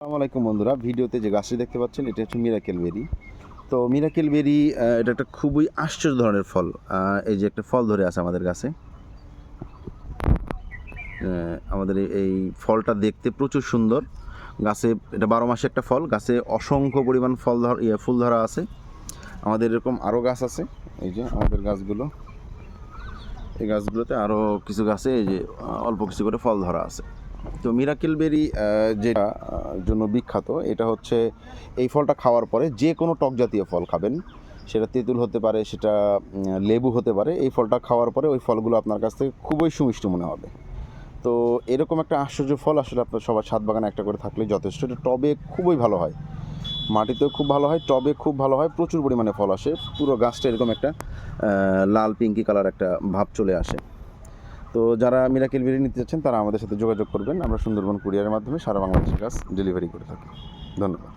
আলাইকুম বন্ধুরা ভিডিওতে যে গাছটি দেখতে পাচ্ছেন এটা হচ্ছে মিরাকেল বেরি তো মিরাকেল বেরি এটা একটা খুবই আশ্চর্য ধরনের ফল। এই যে একটা ফল ধরে আছে আমাদের গাছে। আমাদের এই- এই ফলটা দেখতে প্রচুর সুন্দর। গাছে এটা বারো মাসে একটা ফল। গাছে অসংখ্য পরিমাণ ফল ধর ইয়ে, ফুল ধরা আছে। আমাদের এরকম আরও গাছ আছে। এই যে আমাদের গাছগুলো। এই গাছগুলোতে আরও কিছু গাছে এই যে অল্প কিছু করে ফল ধরা আছে। তো মিরাকেল বেরি যেটা জন্য বিখ্যাত, এটা হচ্ছে এই ফলটা খাওয়ার পরে যে কোনো টক জাতীয় ফল খাবেন। সেটা তেঁতুল হতে পারে, সেটা লেবু হতে পারে, এই ফলটা খাওয়ার পরে ওই ফলগুলো আপনার কাছ থেকে খুবই সুমিষ্ট মনে হবে। তো এরকম একটা আশ্চর্য ফল আসলে আপনার সবার ছাদ বাগানে একটা করে থাকলে যথেষ্ট। এটা টবে খুবই ভালো হয়। মাটিতেও খুব ভালো হয়, টবে খুব ভালো হয়, প্রচুর পরিমাণে ফল আসে। পুরো গাছটা এরকম একটা লাল, পিঙ্কি কালার একটা ভাব চলে আসে। তো যারা মিরাকেল বিরিয়ানি নিতে চাচ্ছেন তারা আমাদের সাথে যোগাযোগ করবেন। আমরা সুন্দরবন কুরিয়ারের মাধ্যমে সারা বাংলাদেশের কাজ ডেলিভারি করে থাকি। ধন্যবাদ।